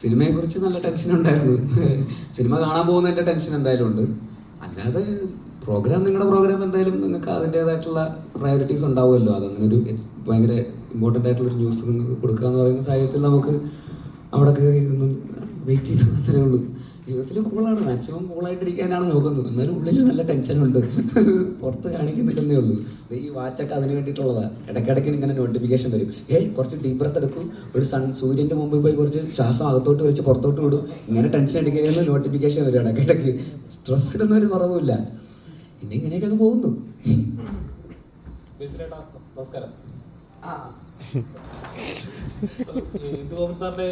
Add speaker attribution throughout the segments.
Speaker 1: സിനിമയെ കുറിച്ച് നല്ല ടെൻഷൻ ഉണ്ടായിരുന്നു. സിനിമ കാണാൻ പോകുന്നതിന്റെ ടെൻഷൻ എന്തായാലും ഉണ്ട്. അല്ലാതെ പ്രോഗ്രാം നിങ്ങളുടെ പ്രോഗ്രാം എന്തായാലും നിങ്ങൾക്ക് അതിന്റെതായിട്ടുള്ള പ്രയോറിറ്റീസ് ഉണ്ടാവുമല്ലോ. അങ്ങനെ ഒരു ഭയങ്കര ഇമ്പോർട്ടന്റ് ആയിട്ടുള്ള ഒരു ന്യൂസ് നിങ്ങൾക്ക് കൊടുക്കുക എന്ന് പറയുന്ന സാഹചര്യത്തിൽ നമുക്ക് അവിടെ കയറി ഒന്ന് വെയിറ്റ് ചെയ്ത് മാത്രമേ ഉള്ളൂ. ജീവിതത്തിൽ കൂളാണ് മാക്സിമം കൂളായിട്ടിരിക്കാനാണ് നോക്കുന്നത്. എന്നാലും ഉള്ളിൽ നല്ല ടെൻഷനുണ്ട് പുറത്ത് കാണിക്കുന്നില്ലെന്നേ ഉള്ളൂ. ഈ വാച്ചൊക്കെ അതിന് വേണ്ടിയിട്ടുള്ളതാണ് ഇടയ്ക്കിടയ്ക്ക് ഇങ്ങനെ നോട്ടിഫിക്കേഷൻ വരും. ഏയ് കുറച്ച് ഡീപ് ബ്രത്ത് എടുക്കും. ഒരു സൺ സൂര്യന്റെ മുമ്പിൽ പോയി കുറച്ച് ശ്വാസം അകത്തോട്ട് വെച്ച് പുറത്തോട്ട് വിടും. ഇങ്ങനെ ടെൻഷൻ അടിക്കുകയെന്ന് നോട്ടിഫിക്കേഷൻ വരും ഇടയ്ക്കിടയ്ക്ക് സ്ട്രെസ്സിനൊന്നും ഒരു കുറവുമില്ല. ഇനി ഇങ്ങനെയൊക്കെ പോകുന്നു.
Speaker 2: നമസ്കാരം. ഗോപൻ സാറിന്റെ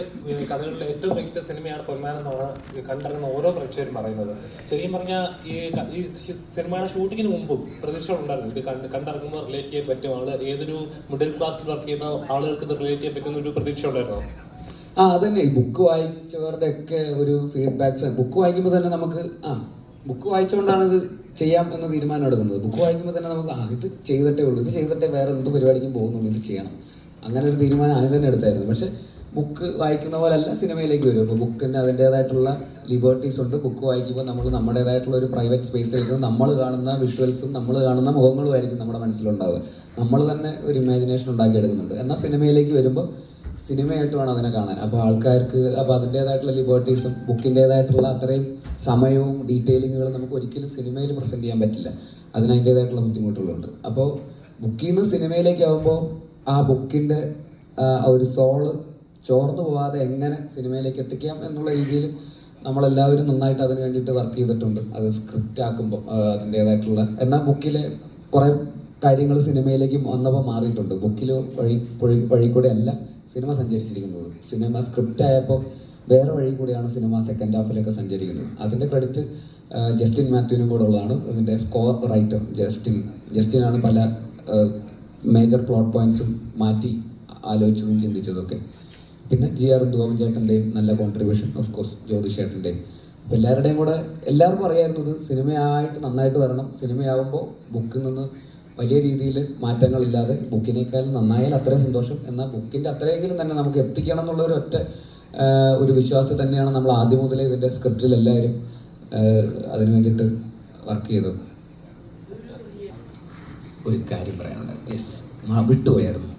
Speaker 2: കഥകളിലെ ഏറ്റവും മികച്ച സിനിമയാണ് പൊന്മാനം എന്നാണ് കണ്ടിറങ്ങുന്ന ഓരോ പ്രേക്ഷകരും പറയുന്നത്. ശരിക്കും പറഞ്ഞാൽ ഈ ഈ സിനിമയുടെ ഷൂട്ടിങ്ങിന് മുമ്പും പ്രതീക്ഷകൾ ഉണ്ടായിരുന്നു. ഇത് കണ്ട് കണ്ടിറങ്ങുമ്പോൾ റിലേറ്റ് ചെയ്യാൻ പറ്റും. ആൾ ഏതൊരു മിഡിൽ ക്ലാസ്സിൽ വർക്ക് ചെയ്ത ആളുകൾക്ക് ഇത് റിലേറ്റ് ചെയ്യാൻ പറ്റുന്ന ഒരു പ്രതീക്ഷ ഉണ്ടായിരുന്നു?
Speaker 1: ആ അതന്നെ. ബുക്ക് വായിച്ചവരുടെ ഒക്കെ ഒരു ഫീഡ്ബാക്സ് ബുക്ക് വായിക്കുമ്പോൾ തന്നെ നമുക്ക് ആ ബുക്ക് വായിച്ചുകൊണ്ടാണ് ഇത് ചെയ്യാം എന്ന് തീരുമാനം എടുക്കുന്നത്. ബുക്ക് വായിക്കുമ്പോൾ തന്നെ നമുക്ക് ആ ഇത് ചെയ്തിട്ടേ ഉള്ളൂ. ഇത് ചെയ്തിട്ടേ വേറെ എന്ത് പരിപാടിക്കും പോകുന്നുള്ളൂ. ഇത് ചെയ്യണം. അങ്ങനെ ഒരു തീരുമാനം ആദ്യം തന്നെ എടുത്തായിരുന്നു. പക്ഷേ ബുക്ക് വായിക്കുന്ന പോലല്ല സിനിമയിലേക്ക് വരും. അപ്പോൾ ബുക്കിന് അതിന്റേതായിട്ടുള്ള ലിബർട്ടീസ് ഉണ്ട്. ബുക്ക് വായിക്കുമ്പോൾ നമ്മൾ നമ്മുടേതായിട്ടുള്ള ഒരു പ്രൈവറ്റ് സ്പേസിലേക്ക് നമ്മൾ കാണുന്ന വിഷ്വൽസും നമ്മൾ കാണുന്ന മുഖങ്ങളും ആയിരിക്കും നമ്മുടെ മനസ്സിലുണ്ടാവുക. നമ്മൾ തന്നെ ഒരു ഇമാജിനേഷൻ ഉണ്ടാക്കിയെടുക്കുന്നുണ്ട്. എന്നാൽ സിനിമയിലേക്ക് വരുമ്പോൾ സിനിമയായിട്ട് വേണം അതിനെ കാണാൻ. അപ്പോൾ ആൾക്കാർക്ക് അപ്പോൾ അതിന്റേതായിട്ടുള്ള ലിബർട്ടീസും ബുക്കിന്റേതായിട്ടുള്ള അത്രയും സമയവും ഡീറ്റെയിലിങ്ങുകളും നമുക്ക് ഒരിക്കലും സിനിമയിൽ പ്രസന്റ് ചെയ്യാൻ പറ്റില്ല. അതിന് അതിന്റേതായിട്ടുള്ള ബുദ്ധിമുട്ടുകളുണ്ട്. അപ്പോൾ ബുക്കിൽ നിന്ന് സിനിമയിലേക്ക് ആകുമ്പോൾ ആ ബുക്കിന്റെ ഒരു സോൾ ചോർന്നു പോവാതെ എങ്ങനെ സിനിമയിലേക്ക് എത്തിക്കാം എന്നുള്ള രീതിയിൽ നമ്മളെല്ലാവരും നന്നായിട്ട് അതിന് വേണ്ടിയിട്ട് വർക്ക് ചെയ്തിട്ടുണ്ട്. അത് സ്ക്രിപ്റ്റ് ആക്കുമ്പോൾ അതിന്റേതായിട്ടുള്ള. എന്നാൽ ബുക്കിലെ കുറേ കാര്യങ്ങൾ സിനിമയിലേക്ക് വന്നപ്പോൾ മാറിയിട്ടുണ്ട്. ബുക്കിൽ വഴി വഴി വഴി കൂടെ അല്ല സിനിമ സഞ്ചരിച്ചിരിക്കുന്നത്. സിനിമ സ്ക്രിപ്റ്റ് ആയപ്പോൾ വേറെ വഴി കൂടിയാണ് സിനിമ സെക്കൻഡ് ഹാഫിലൊക്കെ സഞ്ചരിക്കുന്നത്. അതിന്റെ ക്രെഡിറ്റ് ജസ്റ്റിൻ മാത്യുവിനും കൂടെ ഉള്ളതാണ്. അതിന്റെ സ്കോർ റൈറ്റർ ജസ്റ്റിൻ. ജസ്റ്റിനാണ് പല മേജർ പ്ലോട്ട് പോയിന്റ്സും മാറ്റി ആലോചിച്ചതും ചിന്തിച്ചതൊക്കെ. പിന്നെ ജി ആർ ധോമൻ ചേട്ടന്റെയും നല്ല കോൺട്രിബ്യൂഷൻ ഓഫ് കോഴ്സ് ജ്യോതിഷ് ചേട്ടന്റെയും അപ്പോൾ എല്ലാവരുടെയും കൂടെ എല്ലാവർക്കും അറിയായിരുന്നു ഇത്. സിനിമയായിട്ട് നന്നായിട്ട് വരണം. സിനിമയാവുമ്പോൾ ബുക്കിൽ നിന്ന് വലിയ രീതിയിൽ മാറ്റങ്ങളില്ലാതെ ബുക്കിനേക്കാളും നന്നായാൽ അത്രയും സന്തോഷം. എന്നാൽ ബുക്കിന്റെ അത്രയെങ്കിലും തന്നെ നമുക്ക് എത്തിക്കണം എന്നുള്ള ഒരു ഒറ്റ ഒരു വിശ്വാസം തന്നെയാണ് നമ്മൾ ആദ്യം മുതലേ ഇതിന്റെ സ്ക്രിപ്റ്റിൽ എല്ലാവരും അതിനു വേണ്ടിയിട്ട് വർക്ക് ചെയ്തത്. ഒരു കാര്യം പറയാനുണ്ടായിരുന്നു യെസ് വിട്ടുപോയായിരുന്നു.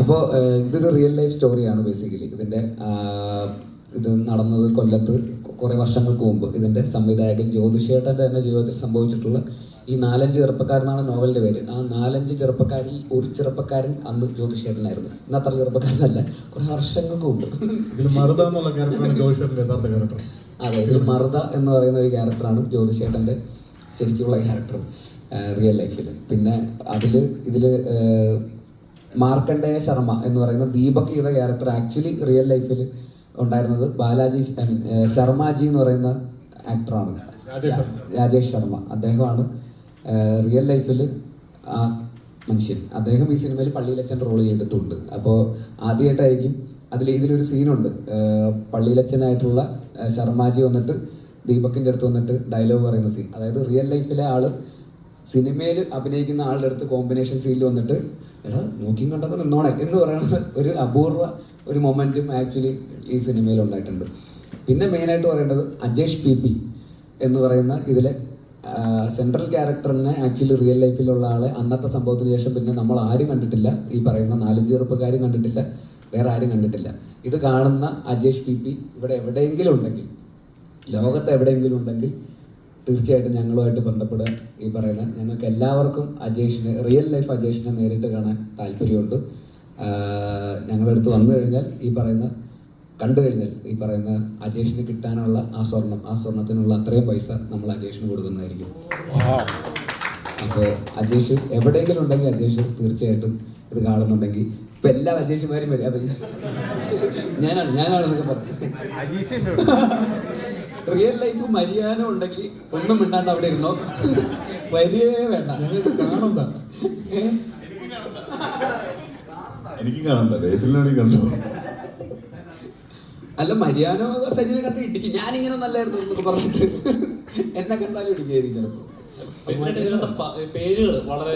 Speaker 1: അപ്പോൾ ഇതൊരു റിയൽ ലൈഫ് സ്റ്റോറിയാണ് ബേസിക്കലി ഇതിന്റെ ഇത് നടന്നത് കൊല്ലത്ത് കുറേ വർഷങ്ങൾക്ക് മുമ്പ്. ഇതിന്റെ സംവിധായകൻ ജ്യോതിഷേട്ടന്റെ തന്നെ ജീവിതത്തിൽ സംഭവിച്ചിട്ടുള്ള ഈ നാലഞ്ച് ചെറുപ്പക്കാരെന്നാണ് നോവലിന്റെ പേര്. ആ നാലഞ്ച് ചെറുപ്പക്കാരിൽ ഒരു ചെറുപ്പക്കാരൻ അന്ന് ജ്യോതിഷേട്ടനായിരുന്നു. ഇന്ന് അത്ര ചെറുപ്പക്കാരനല്ല. കുറേ വർഷങ്ങൾക്ക്
Speaker 3: ഉണ്ട്.
Speaker 1: അതെ ഇതിൽ മറുത എന്ന് പറയുന്ന ഒരു ക്യാരക്ടറാണ് ജ്യോതിഷേട്ടന്റെ ശരിക്കുള്ള ക്യാരക്ടർ റിയൽ ലൈഫിൽ പിന്നെ അതിൽ ഇതിൽ മാർക്കണ്ഡേയ ശർമ്മ എന്ന് പറയുന്ന ദീപക് ചെയ്ത ക്യാരക്ടർ ആക്ച്വലി റിയൽ ലൈഫിൽ ഉണ്ടായിരുന്നത് ബാലാജി ശർമ്മജി ശർമാജി എന്ന് പറയുന്ന ആക്ടറാണ്.
Speaker 3: രാജേഷ് ശർമ്മ.
Speaker 1: അദ്ദേഹമാണ് റിയൽ ലൈഫിൽ ആ മനുഷ്യൻ അദ്ദേഹം ഈ സിനിമയിൽ പള്ളിയിലച്ചൻ റോൾ ചെയ്തിട്ടുണ്ട്. അപ്പോൾ ആദ്യമായിട്ടായിരിക്കും അതിൽ ഇതിലൊരു സീനുണ്ട് പള്ളിയിലച്ചനായിട്ടുള്ള ഏഹ് ശർമാജി വന്നിട്ട് ദീപക്കിന്റെ അടുത്ത് വന്നിട്ട് ഡയലോഗ് പറയുന്ന സീൻ അതായത് റിയൽ ലൈഫിലെ ആൾ സിനിമയിൽ അഭിനയിക്കുന്ന ആളുടെ അടുത്ത് കോമ്പിനേഷൻ സീനിൽ വന്നിട്ട് എടാ നോക്കിയും കണ്ടൊക്കെ നിന്നോണേ എന്ന് പറയുന്ന ഒരു അപൂർവ ഒരു മൊമെന്റും ആക്ച്വലി ഈ സിനിമയിൽ ഉണ്ടായിട്ടുണ്ട്. പിന്നെ മെയിനായിട്ട് പറയേണ്ടത് അജേഷ് പി പി എന്ന് പറയുന്ന ഇതിലെ സെൻട്രൽ ക്യാരക്ടറിനെ ആക്ച്വലി റിയൽ ലൈഫിലുള്ള ആളെ. അന്നത്തെ സംഭവത്തിന് ശേഷം പിന്നെ നമ്മൾ ആരും കണ്ടിട്ടില്ല. ഈ പറയുന്ന നാലഞ്ച് ചെറുപ്പക്കാരും കണ്ടിട്ടില്ല. വേറെ ആരും കണ്ടിട്ടില്ല. ഇത് കാണുന്ന അജേഷ് പി പി ഇവിടെ എവിടെയെങ്കിലും ഉണ്ടെങ്കിൽ ലോകത്ത് എവിടെയെങ്കിലും ഉണ്ടെങ്കിൽ തീർച്ചയായിട്ടും ഞങ്ങളുമായിട്ട് ബന്ധപ്പെടുക. ഈ പറയുന്ന ഞങ്ങൾക്ക് എല്ലാവർക്കും അജേഷിനെ റിയൽ ലൈഫ് അജേഷിനെ നേരിട്ട് കാണാൻ താല്പര്യമുണ്ട്. ഞങ്ങളെടുത്ത് വന്നു കഴിഞ്ഞാൽ ഈ പറയുന്ന കണ്ടു കഴിഞ്ഞാൽ ഈ പറയുന്ന അജേഷിന് കിട്ടാനുള്ള ആ സ്വർണം ആ സ്വർണത്തിനുള്ള അത്രയും പൈസ നമ്മൾ അജേഷിന് കൊടുക്കുന്നതായിരിക്കും. അപ്പോൾ അജേഷ് എവിടെയെങ്കിലും ഉണ്ടെങ്കിൽ അജേഷ് തീർച്ചയായിട്ടും ഇത് കാണുന്നുണ്ടെങ്കിൽ ഇപ്പൊ എല്ലാ അജേഷുമാരും വരും. ഞാനാണ് ഞാനാണ് റിയൽ ലൈഫ് മര്യാദ ഉണ്ടെങ്കിൽ ഒന്നും മിണ്ടാണ്ട് അവിടെ ഇരുന്നോ? വരികയേ വേണ്ട.
Speaker 3: കാണണ്ട?
Speaker 4: എനിക്ക് കാണണ്ട. ബേസിലാണെങ്കിൽ കണ്ടോ?
Speaker 1: അല്ല മരിയാനോ സജിനെ കണ്ട് ഇടിക്കും. ഞാനിങ്ങനെ നല്ലായിരുന്നു എന്നൊക്കെ പറഞ്ഞിട്ട് എന്നെ കണ്ടാലും ഇടിക്കുകയായിരിക്കും ചിലപ്പോൾ
Speaker 2: പേരുകൾ വളരെ